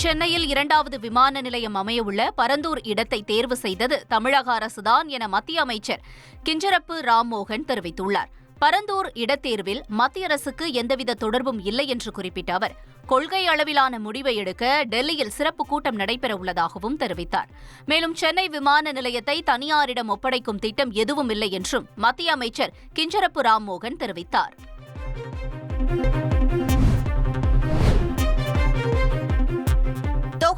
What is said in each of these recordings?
சென்னையில் இரண்டாவது விமான நிலையம் அமையவுள்ள பரந்தூர் இடத்தை தேர்வு செய்தது தமிழக அரசுதான் என மத்திய அமைச்சர் கிஞ்சரப்பு ராம்மோகன் தெரிவித்துள்ளார். பரந்தூர் இடத்தேர்வில் மத்திய அரசுக்கு எந்தவித தொடர்பும் இல்லை என்று குறிப்பிட்ட அவர் கொள்கை அளவிலான முடிவை எடுக்க டெல்லியில் சிறப்பு கூட்டம் நடைபெற உள்ளதாகவும் தெரிவித்தார். மேலும் சென்னை விமான நிலையத்தை தனியாரிடம் ஒப்படைக்கும் திட்டம் எதுவும் இல்லை என்றும் மத்திய அமைச்சர் கிஞ்சரப்பு ராம்மோகன் தெரிவித்தார்.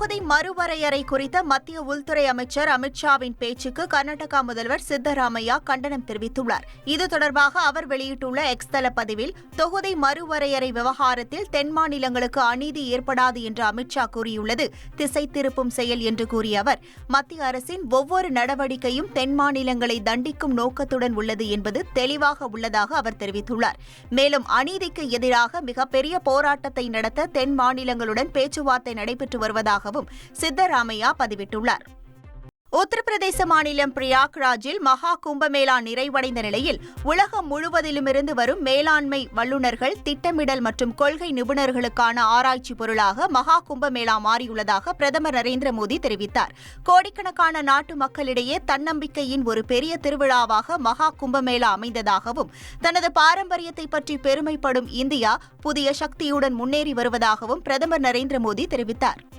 தொகுதி மறுவரையறை குறித்த மத்திய உள்துறை அமைச்சர் அமித்ஷாவின் பேச்சுக்கு கர்நாடகா முதல்வர் சித்தராமையா கண்டனம் தெரிவித்துள்ளார். இது தொடர்பாக அவர் வெளியிட்டுள்ள எக்ஸ் தள பதிவில் தொகுதி மறுவரையறை விவகாரத்தில் தென் மாநிலங்களுக்கு அநீதி ஏற்படாது என்று அமித்ஷா கூறியுள்ளது. திசை திருப்பும் செயல் என்று கூறிய அவர் மத்திய அரசின் ஒவ்வொரு நடவடிக்கையும் தென் மாநிலங்களை தண்டிக்கும் நோக்கத்துடன் உள்ளது என்பது தெளிவாக உள்ளதாக அவர் தெரிவித்துள்ளார். மேலும் அநீதிக்கு எதிராக மிகப்பெரிய போராட்டத்தை நடத்த தென் மாநிலங்களுடன் பேச்சுவார்த்தை நடைபெற்று வருவதாக வருவதாகவும் சித்தராமையா பதிவிட்டுள்ளார். உத்தரப்பிரதேச மாநிலம் பிரயாக்ராஜில் மகா கும்பமேளா நிறைவடைந்த நிலையில் உலகம் முழுவதிலுமிருந்து வரும் மேலாண்மை வல்லுநர்கள் திட்டமிடல் மற்றும் கொள்கை நிபுணர்களுக்கான ஆராய்ச்சி பொருளாக மகா கும்பமேளா மாறியுள்ளதாக பிரதமர் நரேந்திர மோடி தெரிவித்தார். கோடிக்கணக்கான நாட்டு மக்களிடையே தன்னம்பிக்கையின் ஒரு பெரிய திருவிழாவாக மகா கும்பமேளா அமைந்ததாகவும் தனது பாரம்பரியத்தை பற்றி பெருமைப்படும் இந்தியா புதிய சக்தியுடன் முன்னேறி வருவதாகவும் பிரதமர் நரேந்திர மோடி தெரிவித்தார்.